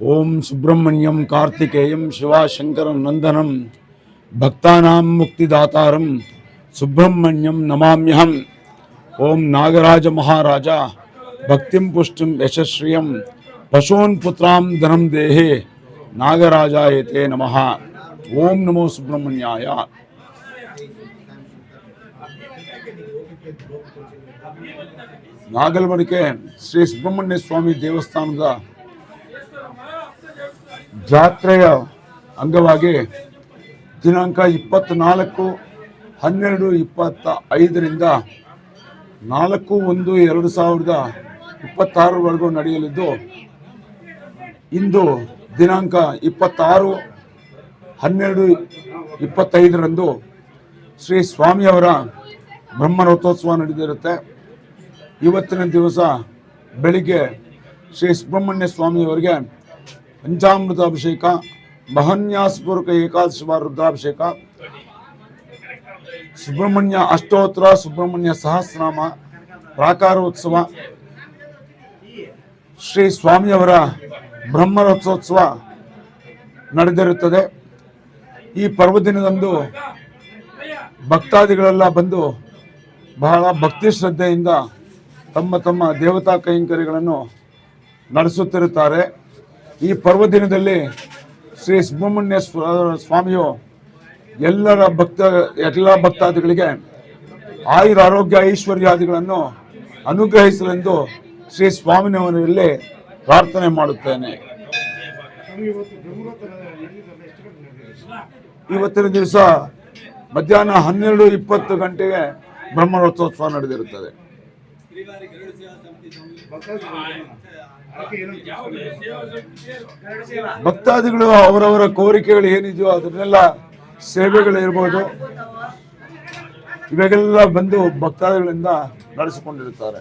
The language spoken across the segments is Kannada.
ओम सुब्रमण्यम कार्तिकेयम शिवाशंकर नंदनम भक्ता मुक्तिदाता सुब्रमण्यम नमाम्यहम। ओम नागराज महाराजा भक्तिम पुष्टि यशस्वी पशून धनम देहे नागराजा ते नम। ओं नमो सुब्रमण्याय ನಾಗಲಮಡಿಕೆ ಶ್ರೀ ಸುಬ್ರಹ್ಮಣ್ಯ ಸ್ವಾಮಿ ದೇವಸ್ಥಾನದ ಜಾತ್ರೆಯ ಅಂಗವಾಗಿ ದಿನಾಂಕ ಇಪ್ಪತ್ತ್ನಾಲ್ಕು ಹನ್ನೆರಡು ಇಪ್ಪತ್ತ ಐದರಿಂದ ನಾಲ್ಕು ಒಂದು ಎರಡು ಸಾವಿರದ ಇಪ್ಪತ್ತಾರರವರೆಗೂ ನಡೆಯಲಿದ್ದು, ಇಂದು ದಿನಾಂಕ ಇಪ್ಪತ್ತಾರು ಹನ್ನೆರಡು ಇಪ್ಪತ್ತೈದರಂದು ಶ್ರೀ ಸ್ವಾಮಿಯವರ ಬ್ರಹ್ಮರಥೋತ್ಸವ ನಡೆದಿರುತ್ತೆ. ಇವತ್ತಿನ ದಿವಸ ಬೆಳಿಗ್ಗೆ ಶ್ರೀ ಸುಬ್ರಹ್ಮಣ್ಯ ಸ್ವಾಮಿಯವರಿಗೆ ಪಂಚಾಮೃತ ಅಭಿಷೇಕ ಮಹನ್ಯಾಸಪೂರ್ವಕ ಏಕಾದಶಿ ವಾರ ರುದ್ರಾಭಿಷೇಕ, ಸುಬ್ರಹ್ಮಣ್ಯ ಅಷ್ಟೋತ್ತರ ಸುಬ್ರಹ್ಮಣ್ಯ ಸಹಸ್ರನಾಮ, ಪ್ರಾಕಾರೋತ್ಸವ, ಶ್ರೀ ಸ್ವಾಮಿಯವರ ಬ್ರಹ್ಮರಥೋತ್ಸವ ನಡೆದಿರುತ್ತದೆ. ಈ ಪರ್ವದಿನದಂದು ಭಕ್ತಾದಿಗಳೆಲ್ಲ ಬಂದು ಬಹಳ ಭಕ್ತಿ ಶ್ರದ್ಧೆಯಿಂದ ತಮ್ಮ ತಮ್ಮ ದೇವತಾ ಕೈಂಕರ್ಯಗಳನ್ನು ನಡೆಸುತ್ತಿರುತ್ತಾರೆ. ಈ ಪರ್ವ ದಿನದಲ್ಲಿ ಶ್ರೀ ಸುಬ್ರಹ್ಮಣ್ಯ ಸ್ವ- ಸ್ವಾಮಿಯು ಎಲ್ಲರ ಭಕ್ತ ಎಲ್ಲ ಭಕ್ತಾದಿಗಳಿಗೆ ಆಯುರ ಆರೋಗ್ಯ ಐಶ್ವರ್ಯಾದಿಗಳನ್ನು ಅನುಗ್ರಹಿಸಲೆಂದು ಶ್ರೀ ಸ್ವಾಮಿನವರಲ್ಲಿ ಪ್ರಾರ್ಥನೆ ಮಾಡುತ್ತೇನೆ. ಇವತ್ತಿನ ದಿವಸ ಮಧ್ಯಾಹ್ನ ಹನ್ನೆರಡು ಇಪ್ಪತ್ತು ಗಂಟೆಗೆ ಬ್ರಹ್ಮರಥೋತ್ಸವ ನಡೆದಿರುತ್ತದೆ. ಭಕ್ತಾದಿಗಳು ಅವರವರ ಕೋರಿಕೆಗಳು ಏನಿದೆಯೋ ಅದನ್ನೆಲ್ಲ ಸೇವೆಗಳಿರ್ಬೋದು ಇವಾಗೆಲ್ಲ ಬಂದು ಭಕ್ತಾದಿಗಳಿಂದ ನಡೆಸಿಕೊಂಡಿರುತ್ತಾರೆ.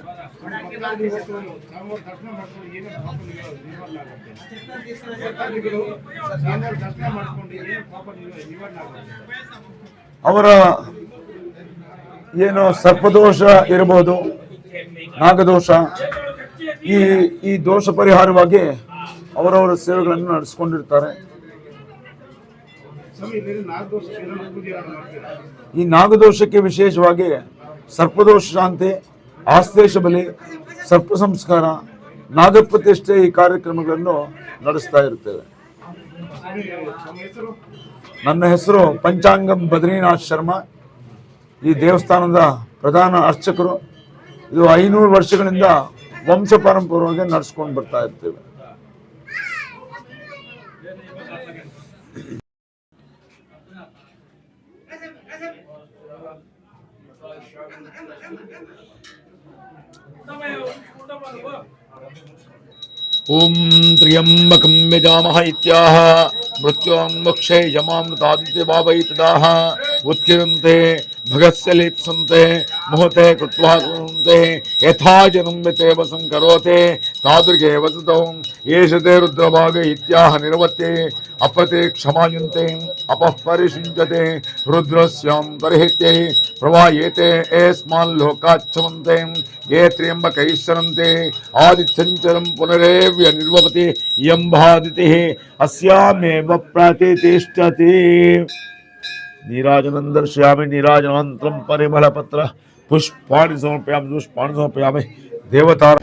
ಅವರ ಏನು ಸರ್ಪದೋಷ ಇರಬಹುದು ನಾಗದೋಷ ಈ ಈ ದೋಷ ಪರಿಹಾರವಾಗಿ ಅವರವರ ಸೇವೆಗಳನ್ನು ನಡೆಸಿಕೊಂಡಿರ್ತಾರೆ. ಈ ನಾಗದೋಷಕ್ಕೆ ವಿಶೇಷವಾಗಿ ಸರ್ಪದೋಷ ಶಾಂತಿ ಆಸ್ತೇಶ ಬಲಿ ಸರ್ಪ ಸಂಸ್ಕಾರ ನಾಗಪ್ರತಿಷ್ಠೆ ಈ ಕಾರ್ಯಕ್ರಮಗಳನ್ನು ನಡೆಸ್ತಾ ಇರ್ತೇವೆ. ನನ್ನ ಹೆಸರು ಪಂಚಾಂಗಂ ಬದ್ರಿನಾಥ್ ಶರ್ಮಾ. ಈ ದೇವಸ್ಥಾನದ ಪ್ರಧಾನ ಅರ್ಚಕರು ಇದು ಐನೂರು ವರ್ಷಗಳಿಂದ ವಂಶ ಪಾರಂಪರ್ಯವಾಗಿ ನಡೆಸ್ಕೊಂಡು ಬರ್ತಾ ಇರ್ತೇವೆ. ॐ त्र्यम्बकं यजामः इत्याह। मृत्युं मोक्षे यमामृतादित्य भावयितदाः मोहते कृत्वा कुरुन्ते यथा तेव तादृगे वसतौ एष ते रुद्रभाग इत्याह निर्वत्ते अपते क्षमायुन्ते, अपः परिषिञ्चते, रुद्रस्यां बर्हित्यै प्रवायेते एस्मान् लोकाच्छमन्ते ये त्र्यम्बकैश्वरन्ते आदित्यञ्चलं पुनरेव्य निर्वपति, इयं अस्यामेव प्रतिष्ठति नीराजनं दर्शयामि नीराजनान्तरं परिमलपत्र, पुष्पाणि समर्पयामि पुष्पाणि समर्पयामि देवतार